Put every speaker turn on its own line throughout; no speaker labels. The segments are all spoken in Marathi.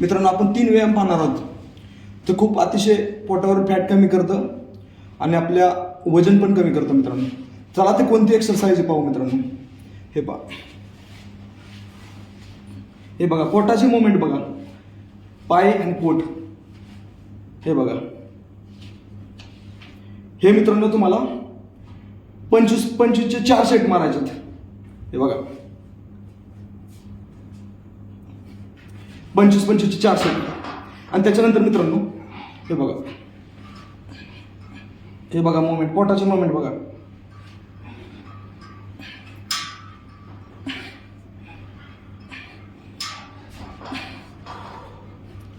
मित्रांनो आपण तीन व्यायाम पाहणार आहोत. ते खूप अतिशय पोटावर फॅट कमी करतं आणि आपल्या वजन पण कमी करतं मित्रांनो. चला ते कोणती एक्सरसाइज पाहू मित्रांनो. हे पा हे बघा पोटाची मुवमेंट बघा. पाय आणि पोट. हे बघा. हे मित्रांनो तुम्हाला पंचवीस पंचवीसचे चार सेट मारायचे हे बघा. पंचवीस पंचवीसचे चार सेट आणि त्याच्यानंतर मित्रांनो हे बघा. हे बघा मोमेंट पोटाचे मोमेंट बघा.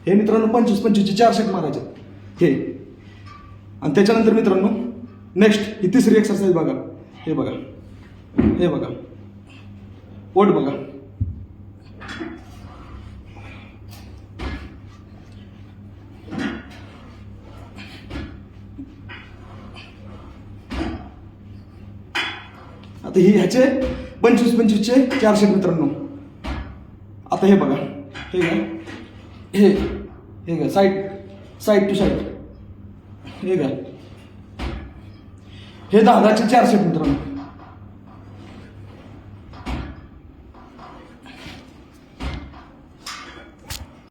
हे मित्रांनो पंचवीस पंचवीसचे चार सेट मारायचे. हे. आणि त्याच्यानंतर मित्रांनो नेक्स्ट ही तिसरी एक्सरसाइज बघा. हे बघा. हे बघा. पोट बघा. आता हे ह्याचे पंचवीस पंचवीसचे चारशे मित्रांनो. आता हे बघा. हे घ्या. हे हे घ्या. साईड साईड टू साईड हे घ्या. हे दहाचे चारशे मित्रांनो.